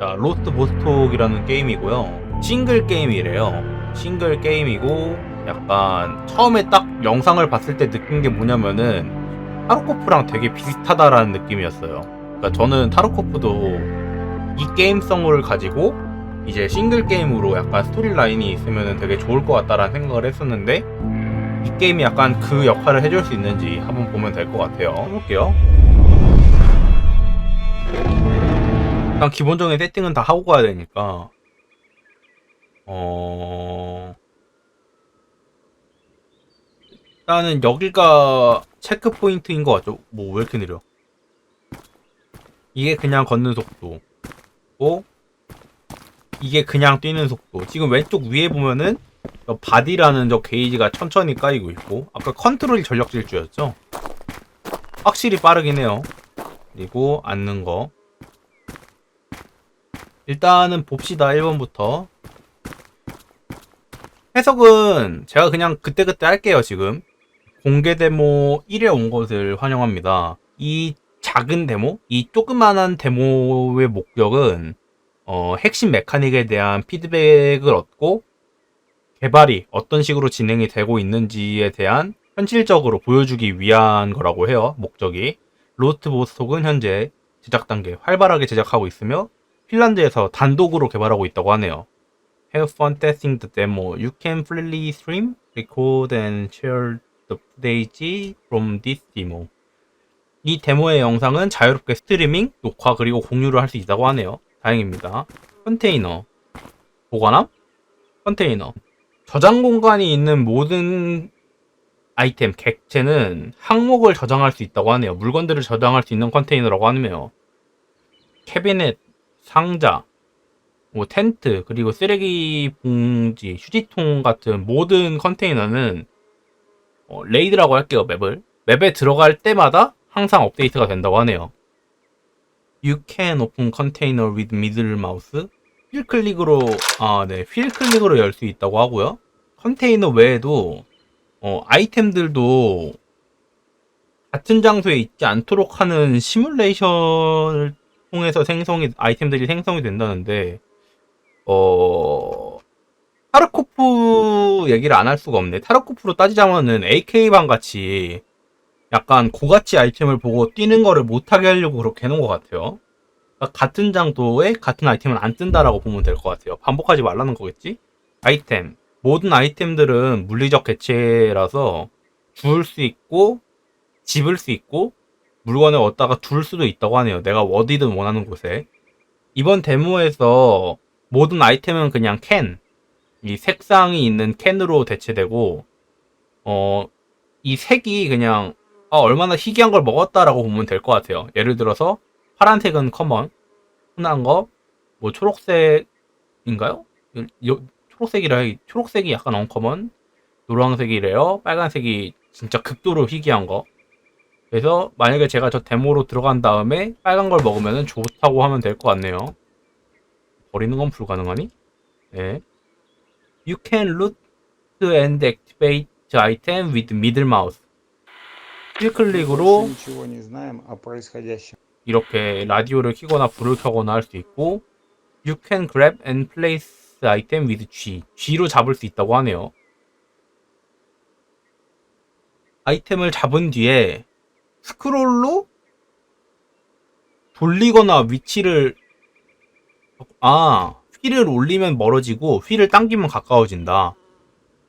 자, 로스트 보스톡이라는 게임이고요. 싱글 게임이래요. 싱글 게임이고 약간 처음에 딱 영상을 봤을 때 느낀 게 뭐냐면은 타로코프랑 되게 비슷하다라는 느낌이었어요. 그러니까 저는 타로코프도 이 게임성을 가지고 이제 싱글 게임으로 약간 스토리 라인이 있으면 되게 좋을 것 같다라는 생각을 했었는데 이 게임이 약간 그 역할을 해줄 수 있는지 한번 보면 될 것 같아요. 해볼게요. 일단 기본적인 세팅은 다 하고 가야 되니까 어 일단은 여기가 체크 포인트인 것 같죠? 뭐 왜 이렇게 느려? 이게 그냥 걷는 속도 고 이게 그냥 뛰는 속도 지금 왼쪽 위에 보면은 저 바디라는 저 게이지가 천천히 까이고 있고 아까 컨트롤 전력 질주였죠? 확실히 빠르긴 해요 그리고 앉는 거 일단은 봅시다 1번부터. 해석은 제가 그냥 그때그때 할게요 지금. 공개 데모 1에 온 것을 환영합니다. 이 작은 데모 이 조그만한 데모의 목적은 어, 핵심 메카닉에 대한 피드백을 얻고 개발이 어떤 식으로 진행이 되고 있는지에 대한 현실적으로 보여주기 위한 거라고 해요 목적이. 로스트 보스톡은 현재 제작 단계 활발하게 제작하고 있으며 핀란드에서 단독으로 개발하고 있다고 하네요. Have fun testing the demo. You can freely stream, record and share the footage from this demo. 이 데모의 영상은 자유롭게 스트리밍, 녹화 그리고 공유를 할 수 있다고 하네요. 다행입니다. 컨테이너 보관함? 컨테이너 저장 공간이 있는 모든 아이템, 객체는 항목을 저장할 수 있다고 하네요. 물건들을 저장할 수 있는 컨테이너라고 하네요. 캐비넷, 상자, 뭐 텐트, 그리고 쓰레기 봉지, 휴지통 같은 모든 컨테이너는 어, 레이드라고 할게요, 맵을. 맵에 들어갈 때마다 항상 업데이트가 된다고 하네요. You can open container with middle mouse. 휠 클릭으로, 아, 네, 휠 클릭으로 열 수 있다고 하고요. 컨테이너 외에도, 어, 아이템들도 같은 장소에 있지 않도록 하는 시뮬레이션을 통해서 생성이 아이템들이 생성이 된다는데 어 타르코프 얘기를 안 할 수가 없네. 타르코프로 따지자면은 AK방 같이 약간 고가치 아이템을 보고 뛰는 거를 못하게 하려고 그렇게 해놓은 것 같아요. 그러니까 같은 장소에 같은 아이템은 안 뜬다라고 보면 될 것 같아요. 반복하지 말라는 거겠지? 아이템. 모든 아이템들은 물리적 개체라서 주울 수 있고 집을 수 있고 물건을 얻다가 둘 수도 있다고 하네요. 내가 어디든 원하는 곳에. 이번 데모에서 모든 아이템은 그냥 캔, 이 색상이 있는 캔으로 대체되고, 어, 이 색이 그냥, 아, 얼마나 희귀한 걸 먹었다라고 보면 될 것 같아요. 예를 들어서, 파란색은 커먼, 흔한 거, 뭐, 초록색인가요? 요- 초록색이라, 해- 초록색이 약간 언커먼, 노란색이래요. 빨간색이 진짜 극도로 희귀한 거. 그래서 만약에 제가 저 데모로 들어간 다음에 빨간 걸 먹으면 좋다고 하면 될 것 같네요. 버리는 건 불가능하니? 네. You can root and activate the item with middle mouse. 클릭으로 이렇게 라디오를 키거나 불을 켜거나 할 수 있고 You can grab and place item with G. G로 잡을 수 있다고 하네요. 아이템을 잡은 뒤에 스크롤로 돌리거나 위치를 아 휠을 올리면 멀어지고 휠을 당기면 가까워진다.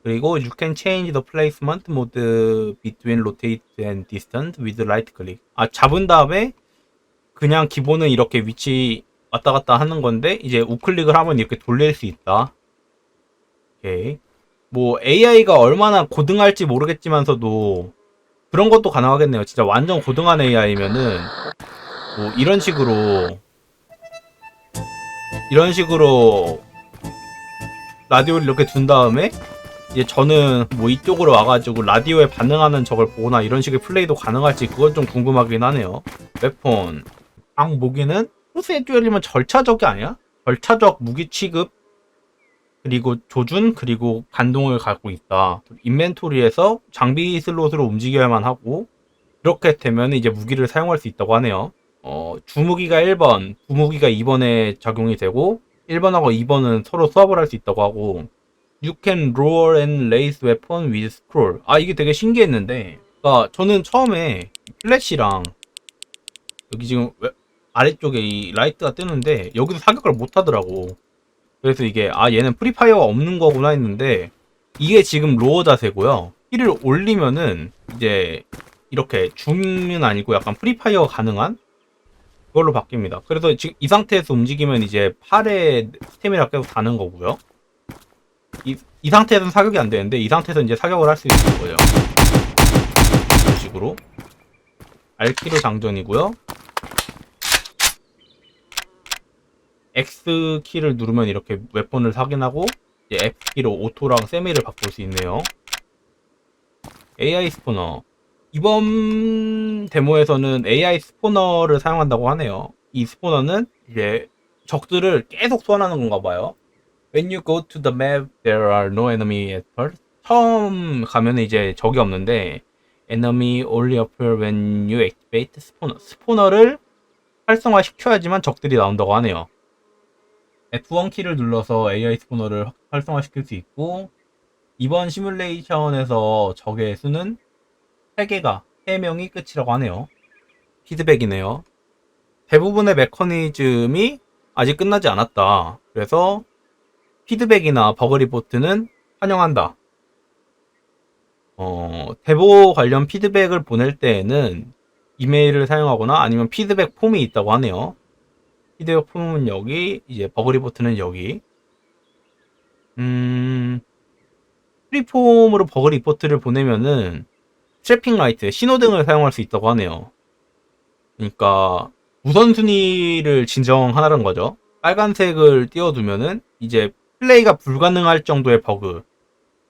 그리고 you can change the placement mode between rotate and distance with right click. 아 잡은 다음에 그냥 기본은 이렇게 위치 왔다 갔다 하는 건데 이제 우클릭을 하면 이렇게 돌릴 수 있다. 오케이. 뭐 AI가 얼마나 고등할지 모르겠지만서도 그런 것도 가능하겠네요. 진짜 완전 고등한 AI면은 뭐 이런 식으로 이런 식으로 라디오를 이렇게 둔 다음에 이제 저는 뭐 이쪽으로 와가지고 라디오에 반응하는 적을 보거나 이런 식의 플레이도 가능할지 그건 좀 궁금하긴 하네요. 웹폰 방 무기는 쪼려면 절차적이 아니야? 절차적 무기 취급 그리고 조준 그리고 반동을 갖고 있다. 인벤토리에서 장비 슬롯으로 움직여야만 하고 그렇게 되면 이제 무기를 사용할 수 있다고 하네요. 어, 주무기가 1번, 부무기가 2번에 적용이 되고 1번하고 2번은 서로 수합을 할 수 있다고 하고 You can roll and raise weapon with scroll. 아 이게 되게 신기했는데 그러니까 저는 처음에 플래시랑 여기 지금 왜- 아래쪽에 이 라이트가 뜨는데 여기서 사격을 못 하더라고. 그래서 이게 아 얘는 프리파이어가 없는 거구나 했는데 이게 지금 로어 자세고요. 힐을 올리면은 이제 이렇게 줌은 아니고 약간 프리파이어 가능한 그걸로 바뀝니다. 그래서 지금 이 상태에서 움직이면 이제 팔에 스태미나 계속 다는 거고요. 이, 이 상태에서는 사격이 안 되는데 이 상태에서 이제 사격을 할 수 있는 거예요. 이런 식으로 R키로 장전이고요. X키를 누르면 이렇게 웨폰을 확인하고 이제 F키로 오토랑 세미를 바꿀 수 있네요. AI 스포너 이번 데모에서는 AI 스포너를 사용한다고 하네요. 이 스포너는 이제 적들을 계속 소환하는 건가 봐요. When you go to the map, there are no enemy at first. 처음 가면 이제 적이 없는데 enemy only appear when you activate 스포너. 스포너를 활성화 시켜야지만 적들이 나온다고 하네요. F1 키를 눌러서 AI 스포너를 활성화 시킬 수 있고 이번 시뮬레이션에서 적의 수는 3개가 3명이 끝이라고 하네요. 피드백이네요. 대부분의 메커니즘이 아직 끝나지 않았다. 그래서 피드백이나 버그 리포트는 환영한다. 어, 대보 관련 피드백을 보낼 때에는 이메일을 사용하거나 아니면 피드백 폼이 있다고 하네요. 피드백 폼은 여기, 이제 버그 리포트는 여기. 음, 프리폼으로 버그 리포트를 보내면은 트래핑 라이트, 신호등을 사용할 수 있다고 하네요. 그러니까 우선순위를 진정하라는 거죠. 빨간색을 띄워두면은 이제 플레이가 불가능할 정도의 버그.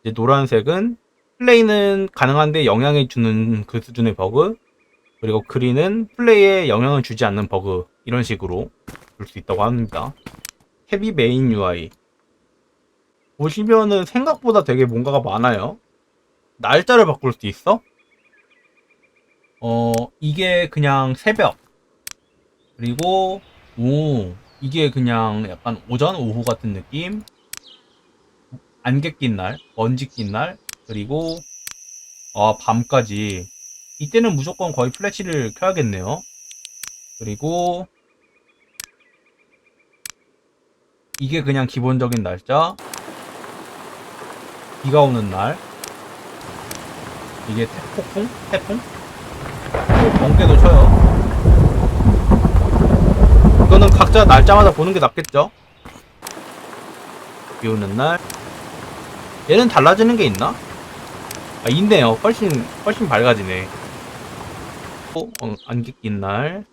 이제 노란색은 플레이는 가능한데 영향을 주는 그 수준의 버그. 그리고 그린은 플레이에 영향을 주지 않는 버그. 이런 식으로 줄 수 있다고 합니다. 헤비 메인 UI. 보시면은 생각보다 되게 뭔가가 많아요. 날짜를 바꿀 수 있어? 어, 이게 그냥 새벽. 그리고, 오, 이게 그냥 약간 오전, 오후 같은 느낌. 안개 낀 날, 먼지 낀 날, 그리고, 아, 밤까지. 이때는 무조건 거의 플래시를 켜야겠네요. 그리고, 이게 그냥 기본적인 날짜. 비가 오는 날. 이게 태, 폭풍? 태풍? 뭐 번개도 쳐요. 이거는 각자 날짜마다 보는 게 낫겠죠? 비 오는 날. 얘는 달라지는 게 있나? 아, 있네요. 훨씬, 훨씬 밝아지네. 또, 어, 안개 낀 날.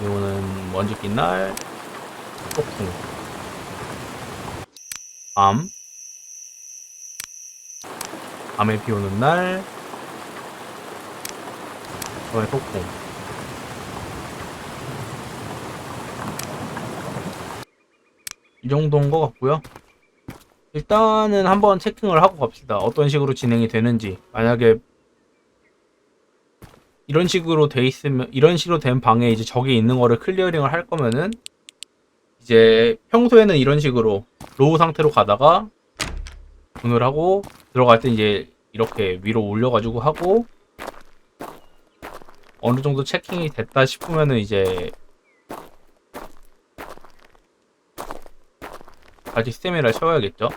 이거는 먼지 낀 날. 폭풍. 밤. 밤에 비 오는 날. 저의 폭풍. 이 정도인 것 같고요. 일단은 한번 체킹을 하고 갑시다. 어떤 식으로 진행이 되는지. 만약에 이런 식으로 돼 있으면 이런 식으로 된 방에 이제 적이 있는 거를 클리어링을 할 거면은 이제 평소에는 이런 식으로 로우 상태로 가다가 분을 하고 들어갈 때 이제 이렇게 위로 올려가지고 하고 어느 정도 체킹이 됐다 싶으면은 이제 다시 스테미를 채워야겠죠?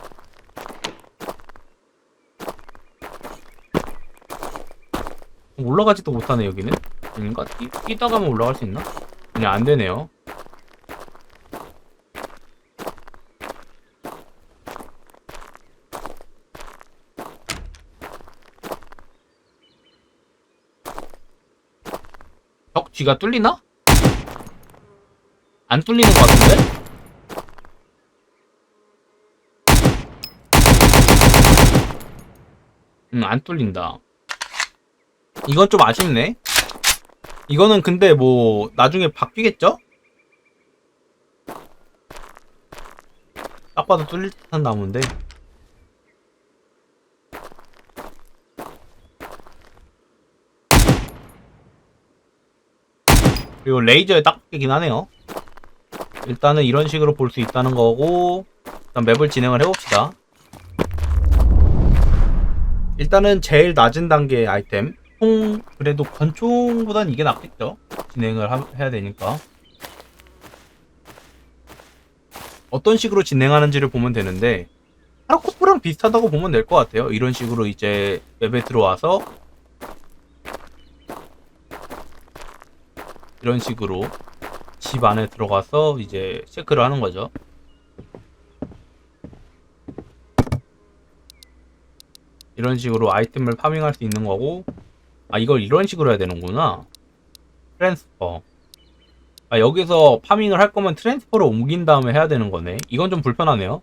올라가지도 못하네 여기는 아닌가? 뛰, 뛰다가면 올라갈 수 있나? 그냥 안 되네요 벽 뒤가 뚫리나? 안 뚫리는 것 같은데? 음, 안 뚫린다. 이건 좀 아쉽네. 이거는 근데 뭐, 나중에 바뀌겠죠? 딱 봐도 뚫릴 듯한 나무인데. 그리고 레이저에 딱 바뀌긴 하네요. 일단은 이런 식으로 볼 수 있다는 거고 일단 맵을 진행을 해봅시다. 일단은 제일 낮은 단계의 아이템 총 그래도 권총보단 이게 낫겠죠? 진행을 하- 해야 되니까 어떤 식으로 진행하는지를 보면 되는데 하라코프랑 비슷하다고 보면 될 것 같아요. 이런 식으로 이제 맵에 들어와서 이런 식으로 집 안에 들어가서 이제 체크를 하는 거죠. 이런 식으로 아이템을 파밍할 수 있는 거고 아 이걸 이런 식으로 해야 되는구나. 트랜스퍼. 아 여기서 파밍을 할 거면 트랜스퍼로 옮긴 다음에 해야 되는 거네. 이건 좀 불편하네요.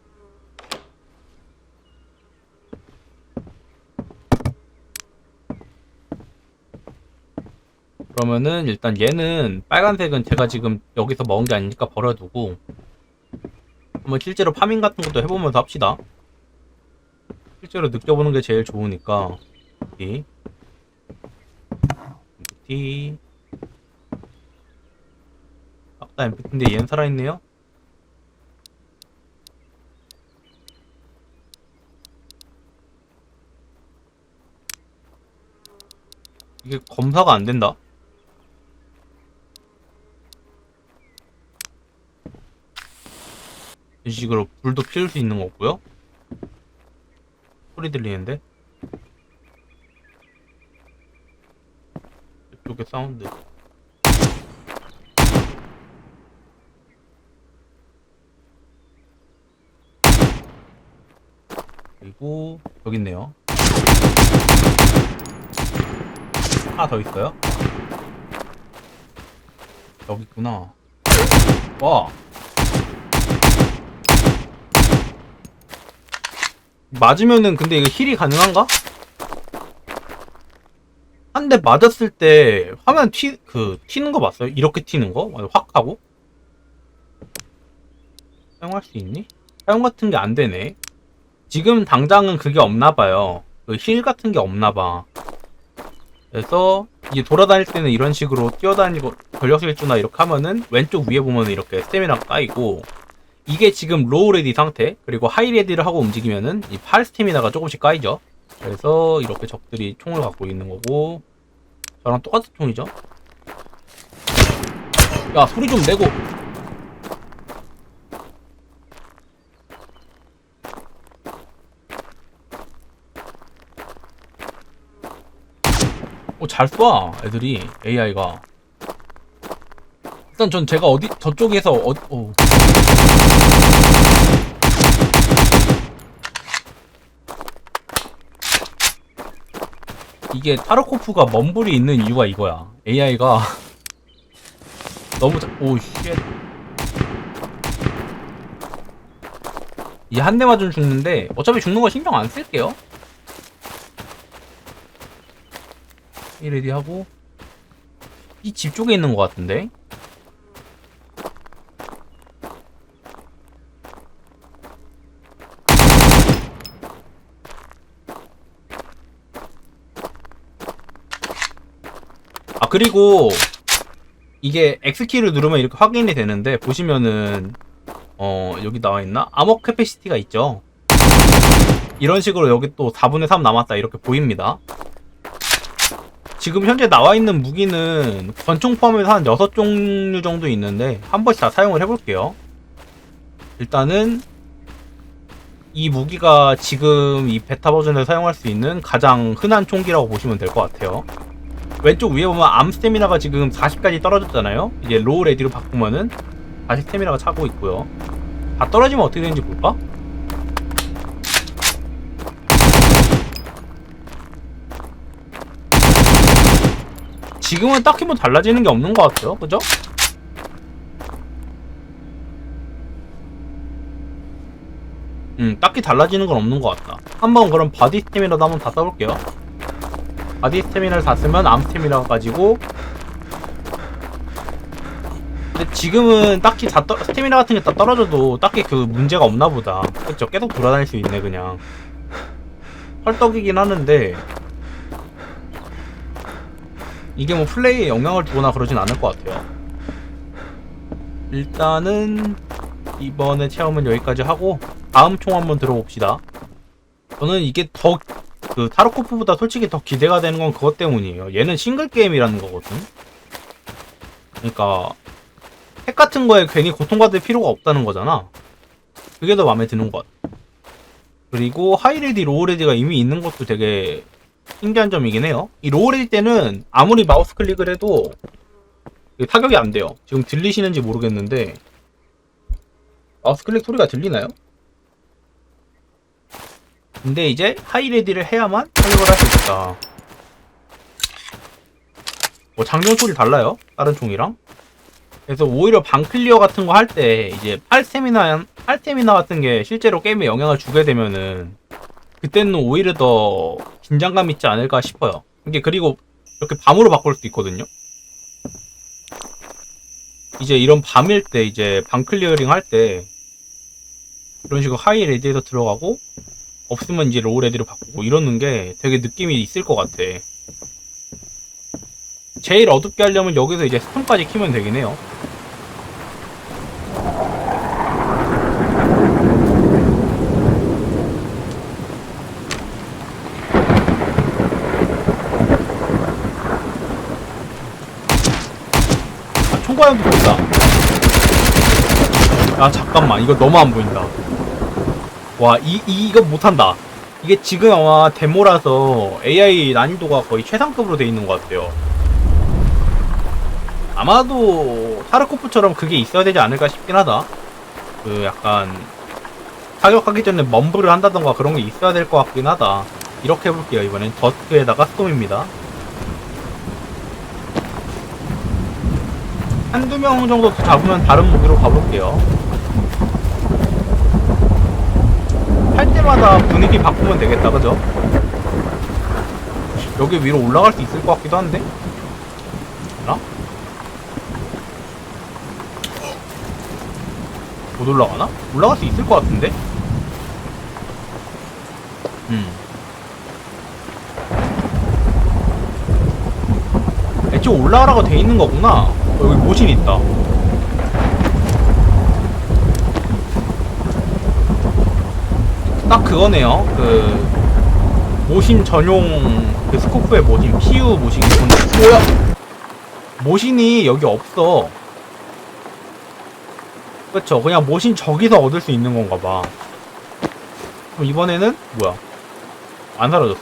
그러면은 일단 얘는 빨간색은 제가 지금 여기서 먹은 게 아니니까 버려두고 한번 실제로 파밍 같은 것도 해보면서 합시다. 실제로 느껴보는 게 제일 좋으니까 이 MPT 아까 MPT인데 얘는 살아있네요. 이게 검사가 안 된다. 이런 식으로 불도 피울 수 있는 거고요. 소리 들리는데? 이쪽에 사운드. 그리고 여기 있네요. 하나 더 있어요? 여기 있구나. 와. 맞으면은 근데 이거 힐이 가능한가? 한 대 맞았을 때 화면 튀, 그, 튀는 거 봤어요? 이렇게 튀는 거? 확 하고? 사용할 수 있니? 사용 같은 게 안 되네. 지금 당장은 그게 없나 봐요. 그 힐 같은 게 없나 봐. 그래서 이제 돌아다닐 때는 이런 식으로 뛰어다니고 전력 질주나 이렇게 하면은 왼쪽 위에 보면 이렇게 스태미나가 까이고 이게 지금 로우 레디 상태 그리고 하이 레디를 하고 움직이면은 이 팔 스태미나가 조금씩 까이죠 그래서 이렇게 적들이 총을 갖고 있는 거고 저랑 똑같은 총이죠 야 소리 좀 내고 어, 잘 쏴, 애들이, AI가. 일단 전 제가 어디, 저쪽에서, 어, 어. 이게 타르코프가 먼불이 있는 이유가 이거야. AI가 너무 자, 오, 쉣. 이 한 대 맞으면 죽는데, 어차피 죽는 거 신경 안 쓸게요. 이 레디 하고 이 집 쪽에 있는 것 같은데 아 그리고 이게 X키를 누르면 이렇게 확인이 되는데 보시면은 어 여기 나와 있나 암호 캐패시티가 있죠 이런 식으로 여기 또 4분의 3 남았다 이렇게 보입니다 지금 현재 나와 있는 무기는 권총 포함해서 한 6종류 정도 있는데 한 번씩 다 사용을 해볼게요. 일단은 이 무기가 지금 이 베타 버전에서 사용할 수 있는 가장 흔한 총기라고 보시면 될 것 같아요. 왼쪽 위에 보면 암 스태미나가 지금 40까지 떨어졌잖아요. 이제 로우 레디로 바꾸면은 다시 스태미나가 차고 있고요. 다 떨어지면 어떻게 되는지 볼까? 지금은 딱히 뭐 달라지는 게 없는 것 같아요. 그죠? 음, 딱히 달라지는 건 없는 것 같다. 한번 그럼 바디 스태미나도 한번 다 써볼게요. 바디 스태미나를 다 쓰면 암 스태미나 가지고 근데 지금은 딱히 다 떠, 스태미나 같은 게 다 떨어져도 딱히 그 문제가 없나 보다. 그쵸? 계속 돌아다닐 수 있네, 그냥. 헐떡이긴 하는데 이게 뭐 플레이에 영향을 주거나 그러진 않을 것 같아요. 일단은 이번에 체험은 여기까지 하고 다음 총 한번 들어봅시다. 저는 이게 더 그 타르코프보다 솔직히 더 기대가 되는 건 그것 때문이에요. 얘는 싱글 게임이라는 거거든. 그러니까 핵 같은 거에 괜히 고통받을 필요가 없다는 거잖아. 그게 더 마음에 드는 것. 그리고 하이레디, 로우레디가 이미 있는 것도 되게 신기한 점이긴 해요. 이 로우레디 때는 아무리 마우스 클릭을 해도 이게 타격이 안 돼요. 지금 들리시는지 모르겠는데 마우스 클릭 소리가 들리나요? 근데 이제 하이레디를 해야만 타격을 할 수 있다. 뭐 장전 소리 달라요? 다른 총이랑. 그래서 오히려 방클리어 같은 거 할 때 이제 팔스테미나 팔스테미나 같은 게 실제로 게임에 영향을 주게 되면은 그때는 오히려 더 긴장감 있지 않을까 싶어요. 이게 그리고 이렇게 밤으로 바꿀 수도 있거든요. 이제 이런 밤일 때 이제 방 클리어링 할 때 이런 식으로 하이 레디에서 들어가고 없으면 이제 로우 레디로 바꾸고 이러는 게 되게 느낌이 있을 것 같아. 제일 어둡게 하려면 여기서 이제 스톤까지 키면 되긴 해요. 아, 총과형도 보인다. 아, 잠깐만. 이거 너무 안 보인다. 와, 이, 이, 이거 못한다. 이게 지금 아마 데모라서 AI 난이도가 거의 최상급으로 돼 있는 것 같아요. 아마도 타르코프처럼 그게 있어야 되지 않을까 싶긴 하다. 그 약간 타격하기 전에 멈블을 한다던가 그런 게 있어야 될 것 같긴 하다. 이렇게 해볼게요. 이번엔 더스크에다가 스톰입니다. 한두 명 정도 더 잡으면 다른 무기로 가볼게요. 할 때마다 분위기 바꾸면 되겠다, 그죠? 여기 위로 올라갈 수 있을 것 같기도 한데? 되나? 못 올라가나? 올라갈 수 있을 것 같은데? 음. 애초에 올라가라고 돼 있는 거구나. 어, 여기 모신 있다. 딱 그거네요. 그 모신 전용 그 스코프의 모신 PU 모신이 있는데 뭐야? 모신이 여기 없어. 그렇죠. 그냥 모신 저기서 얻을 수 있는 건가 봐. 그럼 이번에는 뭐야? 안 사라졌어.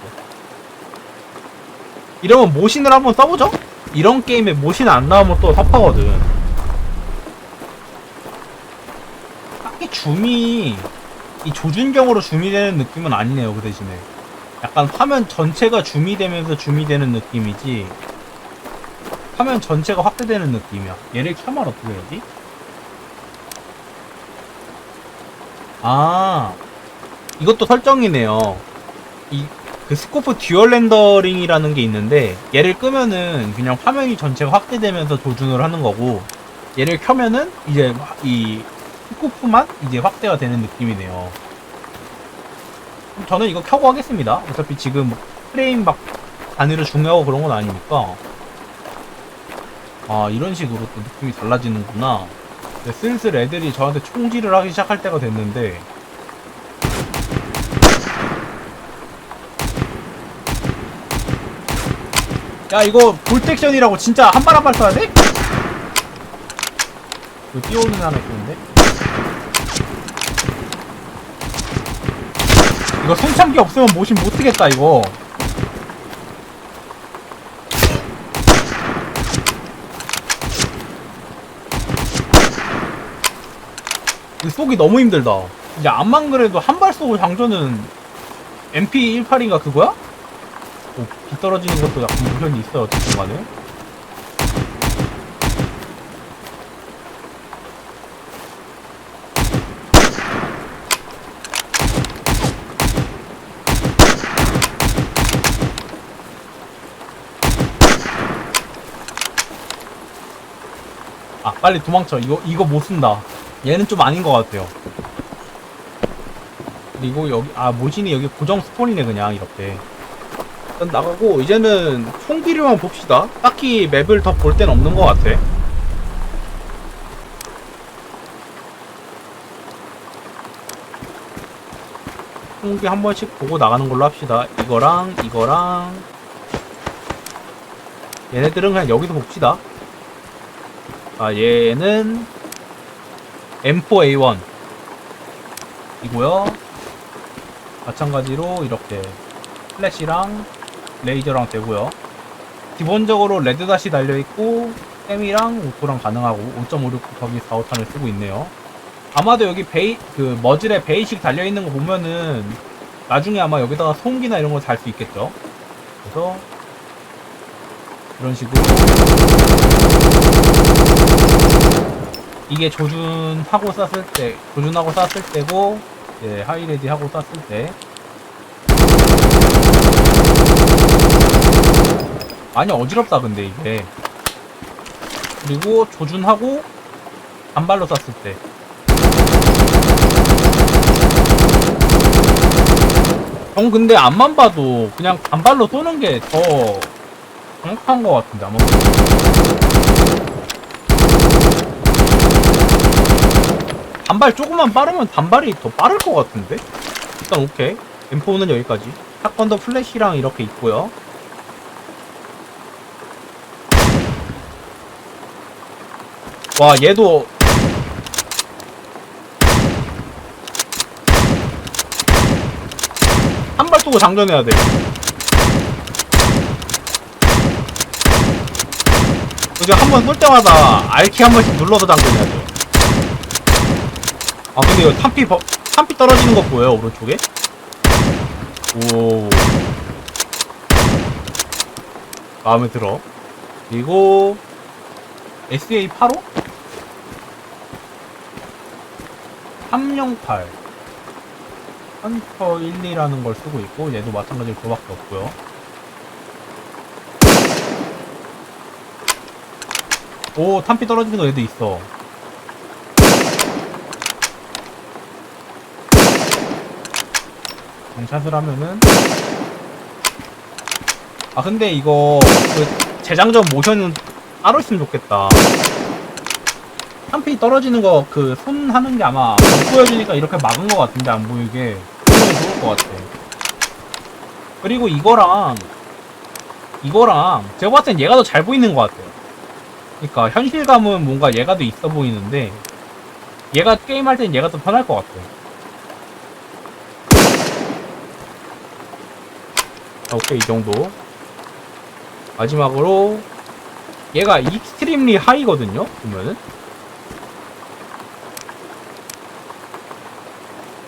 이러면 모신을 한번 써보죠? 이런 게임에 모신 안 나오면 또 섭하거든. 딱히 줌이 이 조준경으로 줌이 되는 느낌은 아니네요. 그 대신에 약간 화면 전체가 줌이 되면서 줌이 되는 느낌이지. 화면 전체가 확대되는 느낌이야. 얘를 켜면 어떻게 해야지? 아 이것도 설정이네요. 이 그 스코프 듀얼 렌더링이라는 게 있는데 얘를 끄면은 그냥 화면이 전체가 확대되면서 조준을 하는 거고 얘를 켜면은 이제 화- 이 스코프만 이제 확대가 되는 느낌이네요. 저는 이거 켜고 하겠습니다. 어차피 지금 프레임 막 단위로 중요하고 그런 건 아니니까. 아 이런 식으로 또 느낌이 달라지는구나. 네, 슬슬 애들이 저한테 총질을 하기 시작할 때가 됐는데 야 이거 볼텍션이라고 진짜 한 발 한 발 쏴야 돼? 이거 뛰어오는 애 하나 있는데 이거 손참기 없으면 모신 못 쓰겠다 이거. 이거 쏘기 너무 힘들다. 이제 암만 그래도 한 발 쏘고 장전은 MP18인가 그거야? 어, 비 떨어지는 것도 약간 무전이 있어요 어쨌든 간에 빨리 도망쳐. 이거 이거 못 쓴다. 얘는 좀 아닌 것 같아요. 그리고 여기 아 모진이 여기 고정 스폰이네 그냥 이렇게. 일단 나가고 이제는 총기류만 봅시다. 딱히 맵을 더 볼 데는 없는 것 같아. 총기 한 번씩 보고 나가는 걸로 합시다. 이거랑 이거랑 얘네들은 그냥 여기서 봅시다. 아 얘는 M4A1 이고요. 마찬가지로 이렇게 플래시랑 레이저랑 되고요. 기본적으로 레드닷이 달려있고 셈이랑 오토랑 가능하고 5.56 곱하기 4, 5탄을 쓰고 있네요. 아마도 여기 베이 그 머즐에 베이식 달려있는 거 보면은 나중에 아마 여기다가 소음기나 이런 거달수 있겠죠. 그래서 이런 식으로 이게 조준하고 쐈을 때 조준하고 쐈을 때고 이제 하이레디 하고 쐈을 때. 많이 어지럽다 근데 이게. 그리고 조준하고 단발로 쐈을 때. 형 근데 앞만 봐도 그냥 단발로 쏘는 게 더 정확한 것 같은데 아마 단발 조금만 빠르면 단발이 더 빠를 것 같은데 일단 오케이 M4는 여기까지 샷건도 플래시랑 이렇게 있고요 와 얘도 한 발 쏘고 장전해야 돼. 이제 한 번 쏠 때마다 알키 한 번씩 눌러서 장전해야 돼요. 아 근데 이거 탄피 버, 탄피 떨어지는 거 보여요 오른쪽에? 오 마음에 들어. 그리고 SA 85? 308 헌터 1, 2라는 걸 쓰고 있고 얘도 마찬가지로 그거밖에 없고요 오 탄피 떨어지는 거 얘도 있어 장샷을 하면은 아 근데 이거 그 재장전 모션은 따로 있으면 좋겠다 한피 떨어지는 거 그 손 하는 게 아마 못 보여주니까 이렇게 막은 것 같은데 안 보이게 좋을 것 같아. 그리고 이거랑 이거랑 제가 봤을 땐 얘가 더 잘 보이는 것 같아요. 그러니까 현실감은 뭔가 얘가 더 있어 보이는데 얘가 게임할 땐 얘가 더 편할 것 같아요. 자, 오케이 이 정도. 마지막으로 얘가 익스트림리 하이거든요. 보면은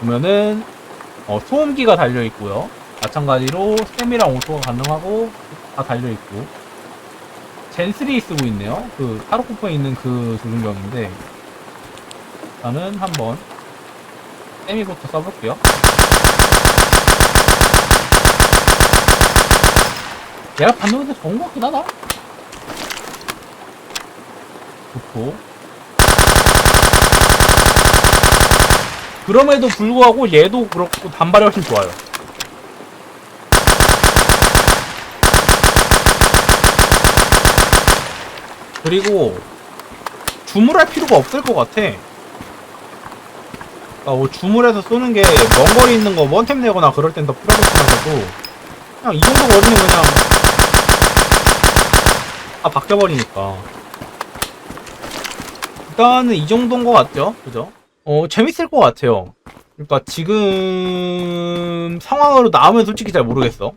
보면은 어, 소음기가 달려 있고요. 마찬가지로 스템이랑 오토가 가능하고 다 달려 있고 젠3 쓰고 있네요. 그 타로코프에 있는 그 조준경인데 일단은 한번 세미부터 써볼게요. 얘가 반동이 더 좋은 것 같긴 하다. 좋고 그럼에도 불구하고 얘도 그렇고 단발이 훨씬 좋아요. 그리고 주물할 필요가 없을 것 같아. 아, 뭐 주물해서 쏘는 게 먼 거리 있는 거 원템 내거나 그럴 땐 더 필요하겠지만서도 그냥 이 정도 거리는 그냥 다 바뀌어버리니까 일단은 이 정도인 것 같죠? 그죠? 어, 재밌을 것 같아요. 그러니까 지금 상황으로 나오면 솔직히 잘 모르겠어.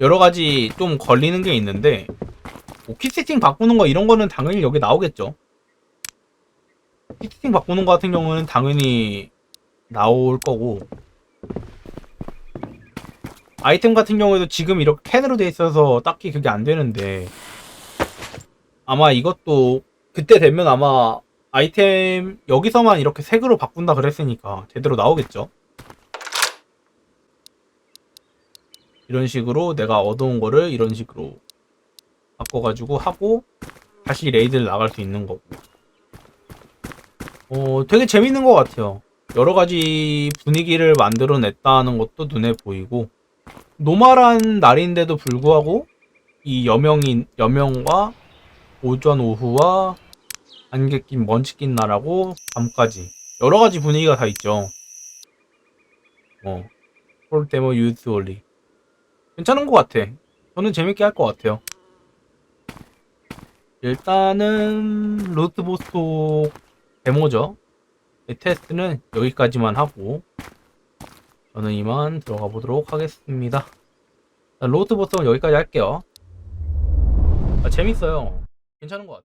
여러 가지 좀 걸리는 게 있는데, 뭐 키세팅 바꾸는 거 이런 거는 당연히 여기 나오겠죠. 키세팅 바꾸는 거 같은 경우는 당연히 나올 거고, 아이템 같은 경우에도 지금 이렇게 캔으로 돼 있어서 딱히 그게 안 되는데, 아마 이것도 그때 되면 아마 아이템 여기서만 이렇게 색으로 바꾼다 그랬으니까 제대로 나오겠죠. 이런 식으로 내가 얻어온 거를 이런 식으로 바꿔가지고 하고 다시 레이드를 나갈 수 있는 거고. 어, 되게 재밌는 것 같아요. 여러 가지 분위기를 만들어냈다는 것도 눈에 보이고 노말한 날인데도 불구하고 이 여명인 여명과 오전 오후와 안개 낀 먼지 낀 날하고 밤까지 여러 가지 분위기가 다 있죠. 어. 폴 데모 유스 올리. 괜찮은 것 같아. 저는 재밌게 할 것 같아요. 일단은 로드보스 데모죠. 이 테스트는 여기까지만 하고 저는 이만 들어가 보도록 하겠습니다. 로드보스는 여기까지 할게요. 아, 재밌어요. 괜찮은 것 같아요.